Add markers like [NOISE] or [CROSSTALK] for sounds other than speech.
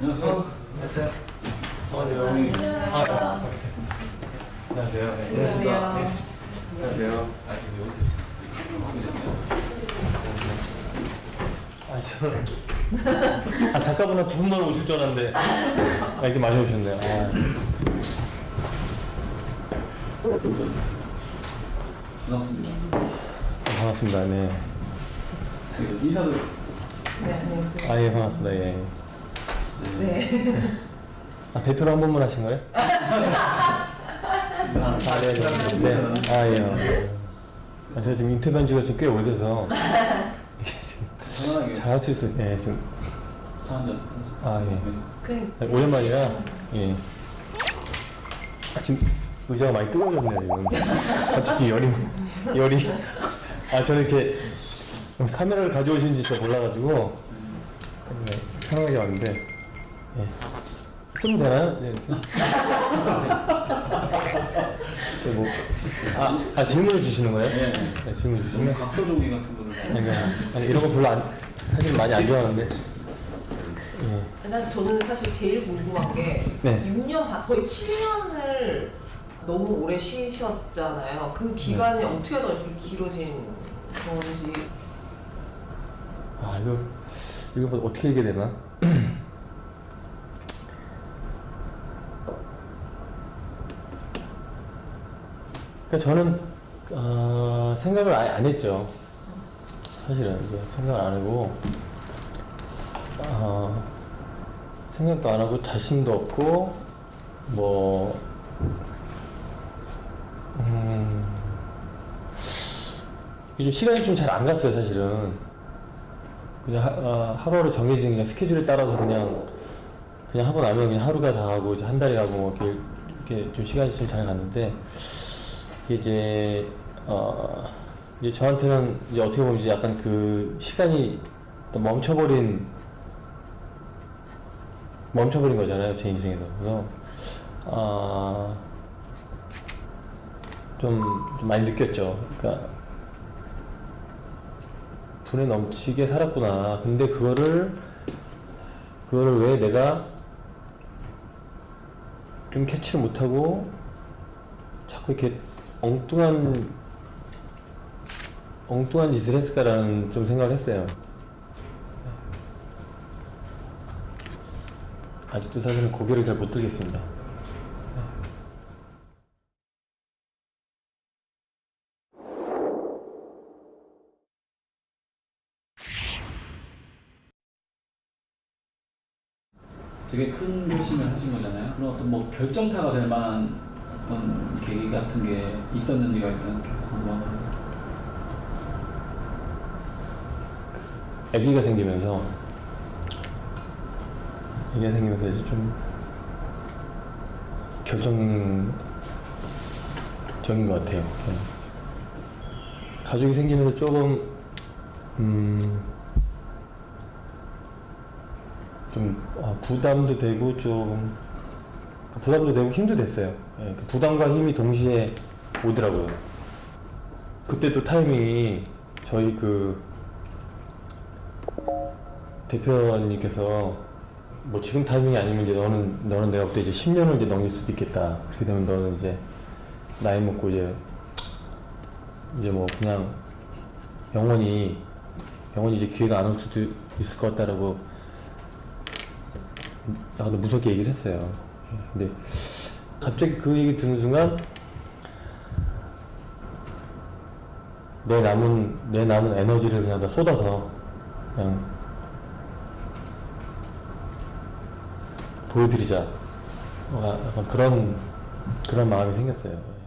안녕하세요. 안녕하세요. 안녕하세요. 아, [LAUGHS] 아, 안녕하세요. 네. 안녕하십니까. 네. 안녕하세요. 아, 됐네요. 아, 아 작가분한 두 분만 오실 줄 알았는데 아, 이렇게 많이 오셨네요. 아, 반갑습니다. 반갑습니다. 네. 그 인사도 네, 안녕하세요. 아, 예, 반갑습니다. 예. 네. [LAUGHS] 아, 대표로 한 번만 하신 거예요? 아, 네, 네. 네. 아, 예. 아, 제가 지금 인터뷰한 지가 좀 꽤 오래돼서 이게 지금 편안하게 잘할 수 있어요. 예, 지금 차 한잔. 아, 예. 그 오랜만이라 예. 아, 지금 의자가 많이 뜨거워졌네요 지금. 갑자기 열이 열이. 아 저는 이렇게 카메라를 가져오신지 저 몰라가지고 네, 편하게 왔는데 예. 쓰면 되나요? 네. 저 뭐, 아, 아 질문을 주시는 거예요? 네. 네, 질문 주시면. 각서종이 같은 거를. 아니, 아니 이런 거 별로 안 사실 많이 안 좋아하는데. 예. 난 저는 사실 제일 궁금한 게 네. 6년 반 거의 7년을 너무 오래 쉬셨잖아요. 그 기간이 어떻게 하다 이렇게 길어진 건지 아 이거 이거 뭐 어떻게 얘기해야 되나? 그러니까 저는 어, 생각을 아예 안 했죠. 사실은 생각을 안 하고 어, 생각도 안 하고 자신도 없고 뭐 음, 시간이 좀 잘 안 갔어요 사실은. 그냥 하, 어, 하루하루 정해진 그냥 스케줄에 따라서 그냥 그냥 하고 나면 그냥 하루가 다 가고 이제 한 달이 가고 뭐 이렇게, 이렇게 좀 시간이 좀 잘 갔는데 이제 어 이제 저한테는 이제 어떻게 보면 이제 약간 그 시간이 또 멈춰버린 멈춰버린 거잖아요 제 인생에서 그래서 아, 좀, 좀 많이 느꼈죠. 그러니까 분에 넘치게 살았구나. 근데 그거를 그거를 왜 내가 좀 캐치를 못하고 자꾸 이렇게 엉뚱한 엉뚱한 짓을 했을까라는 좀 생각을 했어요. 아직도 사실은 고개를 잘 못 들겠습니다. 되게 큰 결심을 하신 거잖아요. 그런 어떤 뭐 결정타가 될 만한 어떤 계기 같은 게 있었는지가 일단 궁금합니다. 아기가 생기면서 아기가 생기면서 이제 좀 결정적인 것 같아요. 네. 가족이 생기면서 조금 음, 좀 아, 부담도 되고 좀 부담도 되고 힘도 됐어요. 예, 그 부담과 힘이 동시에 오더라고요. 그때 또 타이밍이 저희 그 대표님께서 뭐 지금 타이밍이 아니면 이제 너는 너는 내가 그때 이제 10년을 이제 넘길 수도 있겠다. 그렇게 되면 너는 이제 나이 먹고 이제 이제 뭐 그냥 영원히 영원히 이제 기회가 안 올 수도 있을 것 같다라고 약간 무섭게 얘기를 했어요. 근데 갑자기 그 얘기 듣는 순간 내 남은 내 남은 에너지를 그냥 다 쏟아서 그냥 보여드리자. 어, 약간 그런 그런 마음이 생겼어요.